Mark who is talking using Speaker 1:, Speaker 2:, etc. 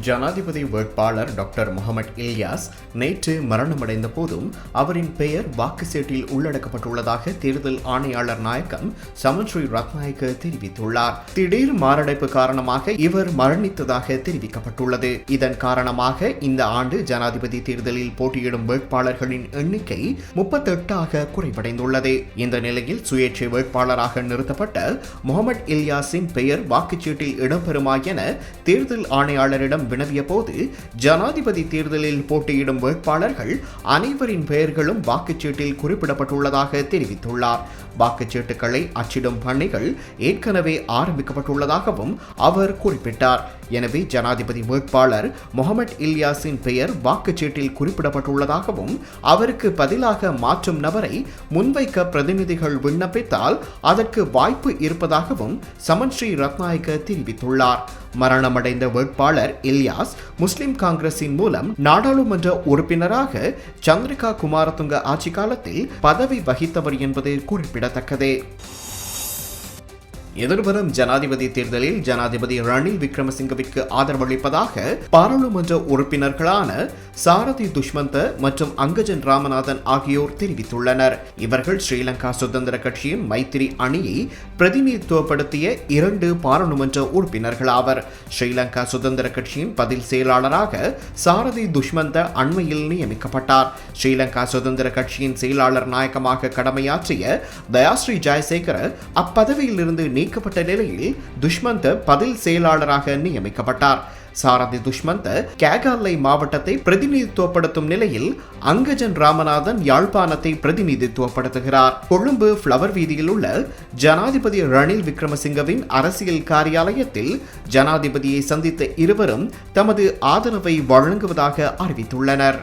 Speaker 1: ஜனாதிபதி வேட்பாளர் டாக்டர் முகமது இல்யாஸ் நேற்று மரணமடைந்த போதும் அவரின் பெயர் வாக்கு சீட்டில் உள்ளடக்கப்பட்டுள்ளதாக தேர்தல் ஆணையாளர் நாயகம் சமன்ஸ்ரீ ரத்நாயக்க தெரிவித்துள்ளார். திடீர் மாரடைப்பு காரணமாக இவர் மரணித்ததாக தெரிவிக்கப்பட்டுள்ளது. இதன் காரணமாக இந்த ஆண்டு ஜனாதிபதி தேர்தலில் போட்டியிடும் வேட்பாளர்களின் எண்ணிக்கை முப்பத்தெட்டாக குறைவடைந்துள்ளது. இந்த நிலையில் சுயேட்சை வேட்பாளராக நிறுத்தப்பட்ட முகமது இல்யாஸின் பெயர் வாக்குச்சீட்டில் இடம்பெறுமா என தேர்தல் ஆணையாளரிடம் வினவிய போது ஜனாதிபதி தேர்தலில் போட்டியிடும் வேட்பாளர்கள் அனைவரின் பெயர்களும் வாக்குச்சீட்டில் குறிப்பிடப்பட்டுள்ளதாக தெரிவித்துள்ளார். வாக்குச்சீட்டுகளை அச்சிடும் பணிகள் ஏற்கனவே ஆரம்பிக்கப்பட்டுள்ளதாகவும் அவர் குறிப்பிட்டார். எனவே ஜனாதிபதி வேட்பாளர் முகமது இல்யாஸின் பெயர் வாக்குச்சீட்டில் குறிப்பிடப்பட்டுள்ளதாகவும் அவருக்கு பதிலாக மாற்றும் நபரை முன்வைக்க பிரதிநிதிகள் விண்ணப்பித்தால் அதற்கு வாய்ப்பு இருப்பதாகவும் சமன் ஸ்ரீ ரத்நாயக்க தெரிவித்துள்ளார். மரணமடைந்த வேட்பாளர் இல்யாஸ் முஸ்லிம் காங்கிரசின் மூலம் நாடாளுமன்ற உறுப்பினராக சந்திரிகா குமாரதுங்க ஆட்சி காலத்தில் பதவி வகித்தவர் என்பது குறிப்பிடத்தக்கது. எதிர்வரும் ஜனாதிபதி தேர்தலில் ஜனாதிபதி ரணில் விக்ரமசிங்கவிற்கு ஆதரவளிப்பதாக பாராளுமன்ற உறுப்பினர்களான சாரதி துஷ்மந்த மற்றும் அங்கஜன் ராமநாதன் ஆகியோர் தெரிவித்துள்ளனர். இவர்கள் ஸ்ரீலங்கா சுதந்திர கட்சியின் மைத்திரி அணியை பிரதிநிதித்துவப்படுத்திய இரண்டு பாராளுமன்ற உறுப்பினர்களாவர். ஸ்ரீலங்கா சுதந்திர கட்சியின் பதில் செயலாளராக சாரதி துஷ்மந்த அண்மையில் நியமிக்கப்பட்டார். ஸ்ரீலங்கா சுதந்திர கட்சியின் செயலாளர் நாயகமாக கடமையாற்றிய தயாஸ்ரீ ஜெயசேகர அப்பதவியில் இருந்து நீக்கப்பட்ட நிலையில் துஷ்மந்த பதில் செயலாளராக நியமிக்கப்பட்டார். சாரதி துஷ்மந்த கேகாலை மாவட்டத்தை பிரதிநிதித்துவப்படுத்தும் நிலையில் அங்கஜன் ராமநாதன் யாழ்ப்பாணத்தை பிரதிநிதித்துவப்படுத்துகிறார். கொழும்பு பிளவர் வீதியில் உள்ள ஜனாதிபதி ரணில் விக்ரமசிங்கவின் அரசியல் காரியாலயத்தில் ஜனாதிபதியை சந்தித்த இருவரும் தமது ஆதரவை வழங்குவதாக அறிவித்துள்ளனர்.